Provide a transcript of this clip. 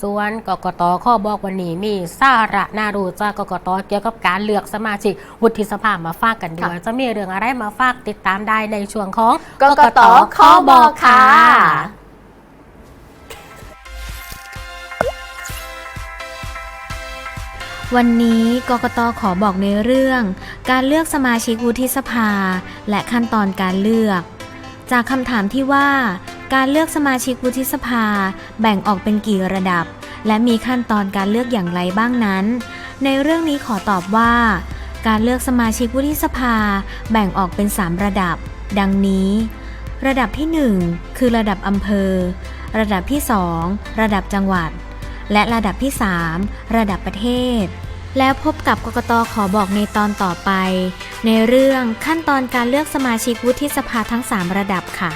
ส่วนกกตข้อบอกวันนี้มีสาระน่ารู้จากกกตเกี่ยวกับการเลือกสมาชิกวุฒิสภามาฝากกันด้วยจะมีเรื่องอะไรมาฝากติดตามได้ในช่วงของกกตข้อบอกค่ะวันนี้กกตขอบอกในเรื่อง การเลือกสมาชิกวุฒิสภา และขั้นตอนการเลือก จากคำถามที่ว่า การเลือกสมาชิกวุฒิสภา แบ่งออกเป็นกี่ระดับ และมีขั้นตอนการเลือกอย่างไรบ้างนั้น ในเรื่องนี้ขอตอบว่า การเลือกสมาชิกวุฒิสภา แบ่งออกเป็น 3 ระดับ ดังนี้ ระดับที่ 1 คือระดับอำเภอ ระดับที่ 2 ระดับจังหวัด และระดับที่ 3 ระดับประเทศ แล้วพบกับกกตขอบอกในตอนต่อไป ในเรื่องขั้นตอนการเลือกสมาชิกวุฒิสภาทั้ง 3 ระดับค่ะ